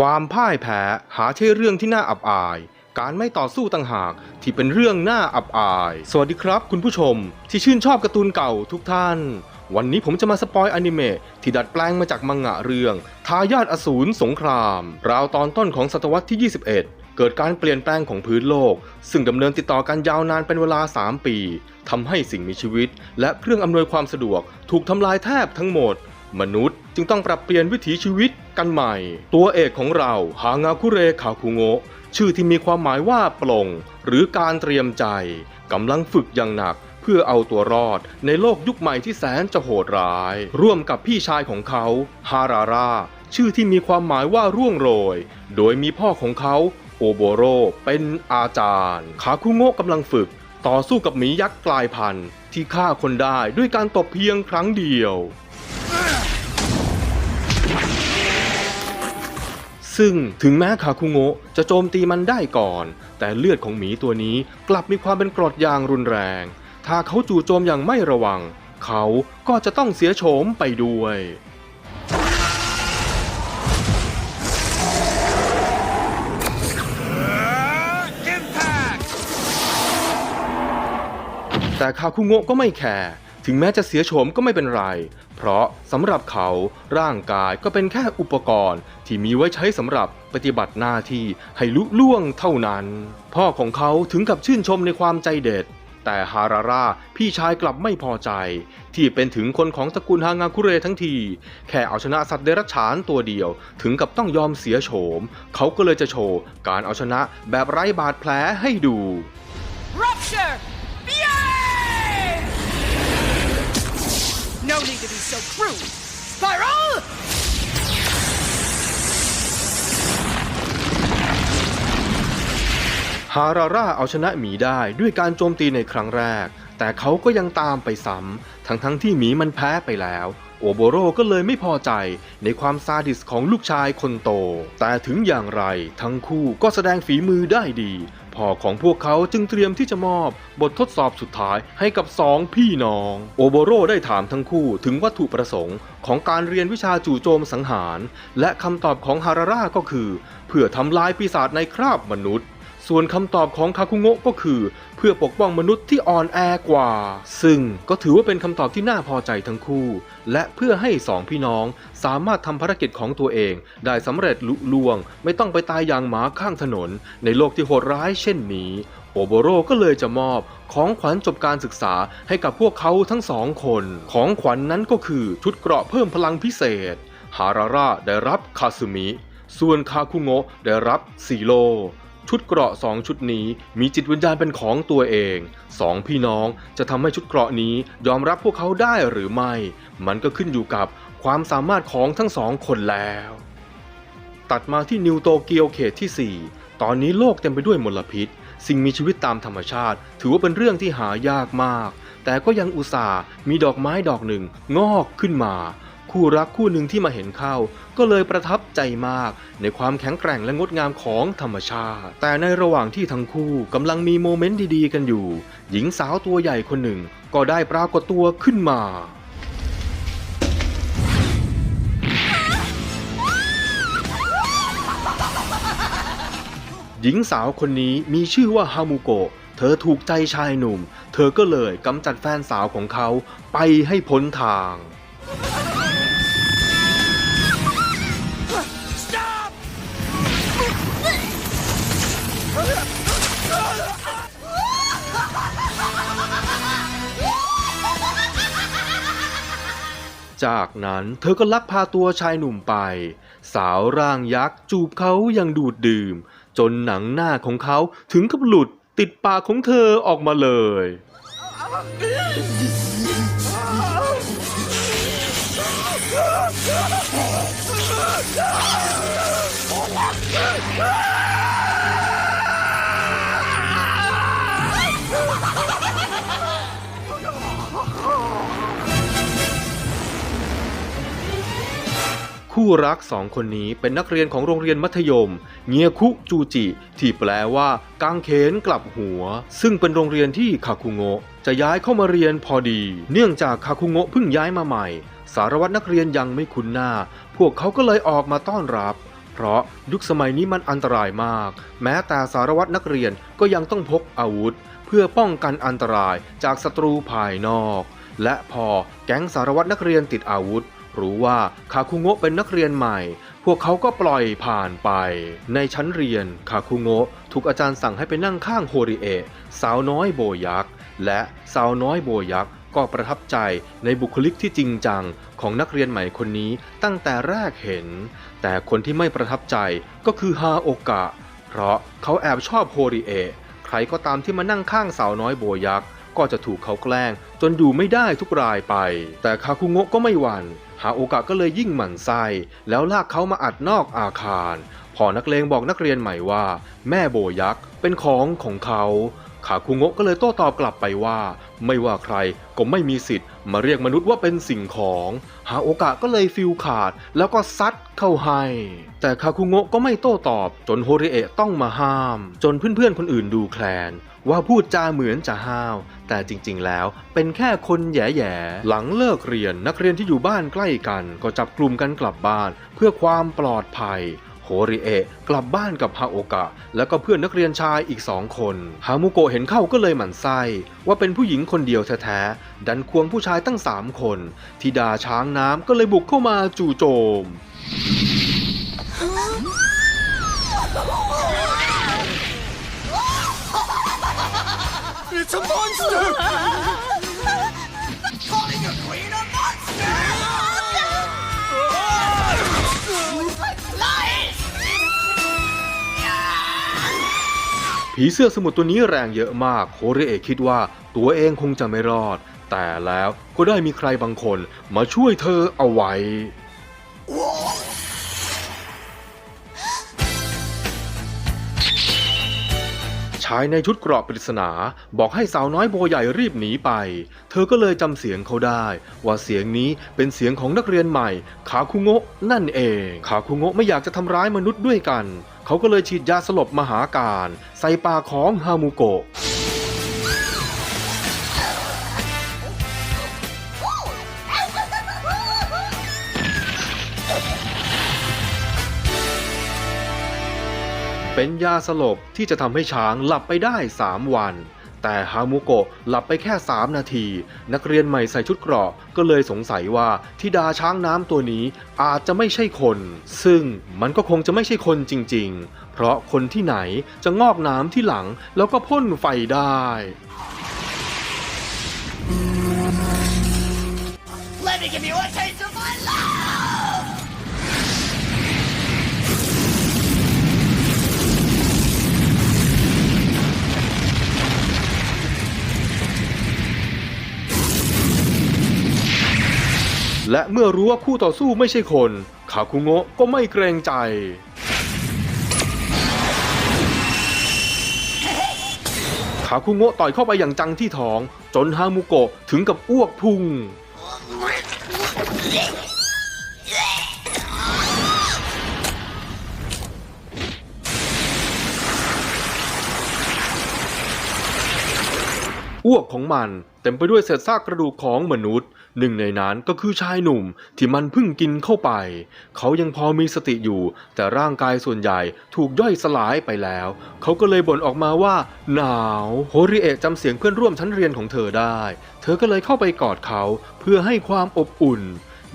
ความพ่ายแพ้หาใช่เรื่องที่น่าอับอาย การไม่ต่อสู้ต่างหากที่เป็นเรื่องน่าอับอาย สวัสดีครับคุณผู้ชม ที่ชื่นชอบการ์ตูนเก่าทุกท่าน วันนี้ผมจะมาสปอยอนิเมะที่ดัดแปลงมาจากมังงะเรื่องทายาทอสูรสงคราม ราวตอนต้นของศตวรรษที่ 21เกิดการเปลี่ยนแปลงของพื้นโลก ซึ่งดำเนินติดต่อกันยาวนานเป็นเวลา 3 ปีทำให้สิ่งมีชีวิต และเครื่องอำนวยความสะดวก ถูกทำลายแทบทั้งหมด มนุษย์ จึงต้องปรับเปลี่ยนวิถีชีวิตกันใหม่ ตัวเอกของเราฮางาคุเรคาคุโงะชื่อที่มีความหมายว่าปลงหรือการเตรียมใจกำลังฝึกอย่างหนักเพื่อเอาตัวรอดในโลกยุคใหม่ที่แสนจะโหดร้าย ร่วมกับพี่ชายของเขาฮาราราชื่อที่มีความหมายว่าร่วงโรย โดยมีพ่อของเขาโอโบโรเป็นอาจารย์คาคุโงะกำลังฝึก ต่อสู้กับหมียักษ์กลายพันธุ์ที่ฆ่าคนได้ด้วยการตบเพียงครั้งเดียว ซึ่งถึงแม้คาคุโงะจะโจมตีมันได้ก่อน แต่เลือดของหมีตัวนี้กลับมีความเป็นกรดอย่างรุนแรง ถ้าเขาจู่โจมอย่างไม่ระวัง เขาก็จะต้องเสียโฉมไปด้วยแต่คาคุโงะก็ไม่แคร์ ถึงแม้จะเสียโฉมก็ไม่เป็นไร เพราะสำหรับเขาร่างกายก็เป็นแค่อุปกรณ์ ที่มีไว้ใช้สำหรับปฏิบัติหน้าที่ให้ลุล่วงเท่านั้น พ่อของเขาถึงกับชื่นชมในความใจเด็ด แต่ฮาราราพี่ชายกลับไม่พอใจ ที่เป็นถึงคนของตระกูลฮางาคุเรทั้งที แค่เอาชนะสัตว์เดรัจฉานตัวเดียว ถึงกับต้องยอมเสียโฉม เขาก็เลยจะโชว์การเอาชนะแบบไร้บาดแผลให้ดู Rupture! So crude. Spiral! ฮาราร่าเอาชนะหมีได้ด้วยการโจมตีในครั้งแรก แต่เขาก็ยังตามไปซ้ำทั้งทั้งที่หมีมันแพ้ไปแล้ว โอโบโรก็เลยไม่พอใจในความซาดิสของลูกชายคนโต แต่ถึงอย่างไรทั้งคู่ก็แสดงฝีมือได้ดี พ่อของพวกเขาจึงเตรียมที่จะมอบบททดสอบสุดท้ายให้กับสองพี่น้อง โอโบโรได้ถามทั้งคู่ถึงวัตถุประสงค์ของการเรียนวิชาจู่โจมสังหาร และคำตอบของฮาราร่าก็คือ เพื่อทำลายปีศาจในคราบมนุษย์ ส่วนคำตอบของคาคุโงะก็คือ เพื่อปกป้องมนุษย์ที่อ่อนแอกว่า ซึ่งก็ถือว่าเป็นคำตอบที่น่าพอใจทั้งคู่ และเพื่อให้สองพี่น้องสามารถทำภารกิจของตัวเอง ได้สำเร็จลุล่วง ไม่ต้องไปตายอย่างหมาข้างถนน ในโลกที่โหดร้ายเช่นนี้ โอโบโรก็เลยจะมอบของขวัญจบการศึกษาให้กับพวกเขาทั้งสองคน ของขวัญนนั้นก็คือชุดเกราะเพิ่มพลังพิเศษ ฮาราร่าได้รับคาซึมิ ส่วนคาคุโงะได้รับซีโร ชุดเกราะสองชุดนี้มีจิตวิญญาณเป็นของตัวเองสองพี่น้องจะทำให้ชุดเกราะนี้ยอมรับพวกเขาได้หรือไม่ มันก็ขึ้นอยู่กับความสามารถของทั้งสองคนแล้ว ตัดมาที่นิวโตเกียวเขตที่ 4 ตอนนี้โลกเต็มไปด้วยมลพิษ สิ่งมีชีวิตตามธรรมชาติ ถือว่าเป็นเรื่องที่หายากมาก แต่ก็ยังอุตส่าห์มีดอกไม้ดอกหนึ่งงอกขึ้นมา คู่รักคู่หนึ่งที่มาเห็นเข้า ก็เลยประทับใจมาก ในความแข็งแกร่งและงดงามของธรรมชาติ แต่ในระหว่างที่ทั้งคู่กำลังมีโมเมนต์ดีๆ กันอยู่ หญิงสาวตัวใหญ่คนหนึ่งก็ได้ปรากฏตัวขึ้นมาหญิงสาวคนนี้มีชื่อว่าฮามุโกะ เธอถูกใจชายหนุ่ม เธอก็เลยกำจัดแฟนสาวของเขาไปให้พ้นทาง จากนั้นเธอก็ลักพาตัวชายหนุ่มไป สาวร่างยักษ์จูบเขาอย่างดูดดื่ม จนหนังหน้าของเขาถึงกับหลุดติดปากของเธอออกมาเลย คู่รักสองคนนี้เป็นนักเรียนของโรงเรียนมัธยม เงียคุจูจิ ที่แปลว่ากางเขนกลับหัว ซึ่งเป็นโรงเรียนที่คาคุโงะจะย้ายเข้ามาเรียนพอดี เนื่องจากคาคุโงะเพิ่งย้ายมาใหม่ สารวัตรนักเรียนยังไม่คุ้นหน้า พวกเขาก็เลยออกมาต้อนรับ เพราะยุคสมัยนี้มันอันตรายมาก แม้แต่สารวัตรนักเรียนก็ยังต้องพกอาวุธ เพื่อป้องกันอันตรายจากศัตรูภายนอก และพอแก๊งสารวัตรนักเรียนติดอาวุธ รู้ว่าคาคุโงะเป็นนักเรียนใหม่ พวกเขาก็ปล่อยผ่านไป ในชั้นเรียนคาคุโงะถูกอาจารย์สั่งให้ไปนั่งข้างโฮริเอะสาวน้อยโบยักษ์และสาวน้อยโบยักษ์ก็ประทับใจในบุคลิกที่จริงจังของนักเรียนใหม่คนนี้ตั้งแต่แรกเห็น แต่คนที่ไม่ประทับใจก็คือฮาโอกะ เพราะเขาแอบชอบโฮริเอะใครก็ตามที่มานั่งข้างสาวน้อยโบยักษ์ ก็จะถูกเขาแกล้ง จนอยู่ไม่ได้ทุกรายไป แต่คาคุโงะก็ไม่หวัน่นหาโอกาสก็เลยยิ่งหมั่นไส้แล้วลากเขามาอัดนอกอาคาร พอนักเลงบอกนักเรียนใหม่ว่า แม่โบยักษ์เป็นของของเขา ขาคุโงะก็เลยโต้ตอบกลับไปว่า ไม่ว่าใครก็ไม่มีสิทธิ์ มาเรียกมนุษย์ว่าเป็นสิ่งของ หาโอกะก็เลยฟิลขาด แล้วก็ซัดเข้าให้ แต่คาคุโงะก็ไม่โต้ตอบ จนโฮริเอะต้องมาห้าม จนเพื่อนๆคนอื่นดูแคลน ว่าพูดจาเหมือนจะห้าว แต่จริงๆแล้วเป็นแค่คนแย่ๆหลังเลิกเรียนนักเรียนที่อยู่บ้านใกล้กัน ก็จับกลุ่มกันกลับบ้าน เพื่อความปลอดภัย โฮริเอะกลับบ้านกับฮาโอกะ แล้วก็เพื่อนนักเรียนชายอีกสองคน ฮามุโกะเห็นเข้าก็เลยหมั่นไส้ ว่าเป็นผู้หญิงคนเดียวแท้ๆ ดันควงผู้ชายตั้งสามคนทิดาช้างน้ำก็เลยบุกเข้ามาจู่โจม ผีเสื้อสมุทรตัวนี้แรงเยอะมากโฮริเอะคิดว่าตัวเองคงจะไม่รอด แต่แล้วก็ได้มีใครบางคนมาช่วยเธอเอาไว้ ชายในชุดเกราะปริศนาบอกให้สาวน้อยโบใหญ่รีบหนีไป เธอก็เลยจำเสียงเขาได้ ว่าเสียงนี้เป็นเสียงของนักเรียนใหม่ ขาคุโงะนั่นเอง ขาคุโงะไม่อยากจะทำร้ายมนุษย์ด้วยกัน เขาก็เลยฉีดยาสลบมหาการ ใส่ปากของฮามูโกะเป็นยาสลบที่จะทำให้ช้างหลับไปได้ 3 วัน แต่ฮามุโกะหลับไปแค่ 3 นาที นักเรียนใหม่ใส่ชุดเกราะก็เลยสงสัยว่าทิดาช้างน้ำตัวนี้อาจจะไม่ใช่คน ซึ่งมันก็คงจะไม่ใช่คนจริง ๆ เพราะคนที่ไหนจะงอกน้ำที่หลังแล้วก็พ่นไฟได้ Let me give you a taste และเมื่อรู้ว่าคู่ต่อสู้ไม่ใช่คนขาคุโงะก็ไม่เกรงใจขาคุโงะต่อยเข้าไปอย่างจังที่ท้อง จนฮามุโกะถึงกับอ้วกพุ่งอ้วกของมันเต็มไปด้วยเศษซากกระดูกของมนุษย์ หนึ่งในนั้นก็คือชายหนุ่มที่มันเพิ่งกินเข้าไป เขายังพอมีสติอยู่ แต่ร่างกายส่วนใหญ่ถูกย่อยสลายไปแล้ว เขาก็เลยบ่นออกมาว่า หนาวโฮริเอะจำเสียงเพื่อนร่วมชั้นเรียนของเธอได้ เธอก็เลยเข้าไปกอดเขาเพื่อให้ความอบอุ่น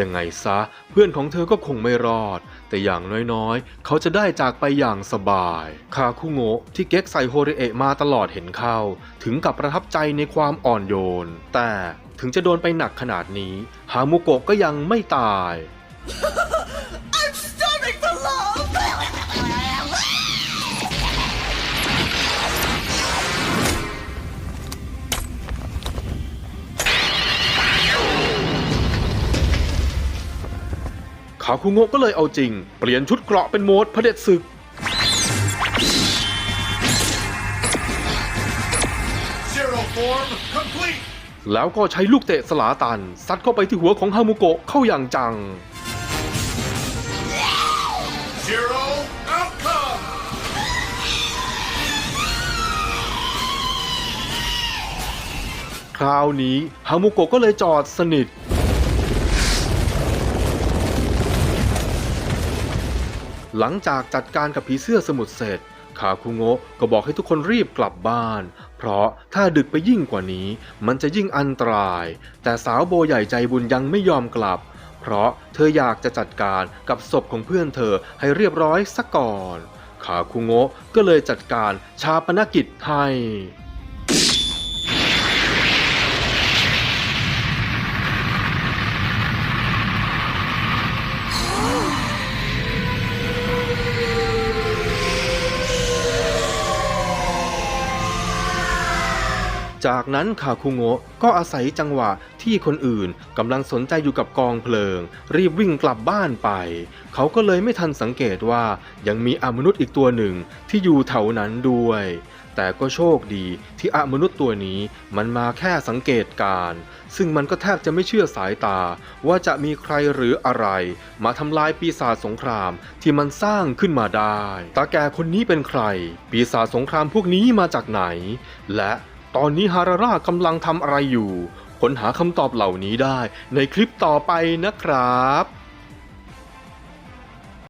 ยังไงซะ เพื่อนของเธอก็คงไม่รอด แต่อย่างน้อยๆ เขาจะได้จากไปอย่างสบาย คาคุโงะที่เก็กใส่โฮริเอะมาตลอดเห็นเข้า ถึงกับประทับใจในความอ่อนโยน แต่ถึงจะโดนไปหนักขนาดนี้ ฮามุโกะก็ยังไม่ตาย คาคุโงะก็เลยเอาจริง เปลี่ยนชุดเกราะเป็นโหมดเผด็จศึก Zero form complete. แล้วก็ใช้ลูกเตะสลาตันซัดเข้าไปที่หัวของฮามุโกะเข้าอย่างจัง Zero outcome. คราวนี้ฮามุโกะก็เลยจอดสนิท หลังจากจัดการกับผีเสื้อสมุทรเสร็จคาคุโงะก็บอกให้ทุกคนรีบกลับบ้าน เพราะถ้าดึกไปยิ่งกว่านี้ มันจะยิ่งอันตราย แต่สาวโบใหญ่ใจบุญยังไม่ยอมกลับ เพราะเธออยากจะจัดการกับศพของเพื่อนเธอให้เรียบร้อยซะก่อนคาคุโงะก็เลยจัดการชาปนกิจให้ จากนั้นคาคุโงะก็อาศัยจังหวะที่คนอื่นกำลังสนใจอยู่กับกองเพลิง รีบวิ่งกลับบ้านไป เขาก็เลยไม่ทันสังเกตว่ายังมีอมนุษย์อีกตัวหนึ่งที่อยู่แถวนั้นด้วย แต่ก็โชคดีที่อมนุษย์ตัวนี้มันมาแค่สังเกตการ ซึ่งมันก็แทบจะไม่เชื่อสายตา ว่าจะมีใครหรืออะไร มาทำลายปีศาจสงครามที่มันสร้างขึ้นมาได้ ตาแก่คนนี้เป็นใคร ปีศาจสงครามพวกนี้มาจากไหน และ ตอนนี้ฮาราร่ากำลังทำอะไรอยู่ ค้นหาคำตอบเหล่านี้ได้ในคลิปต่อไปนะครับ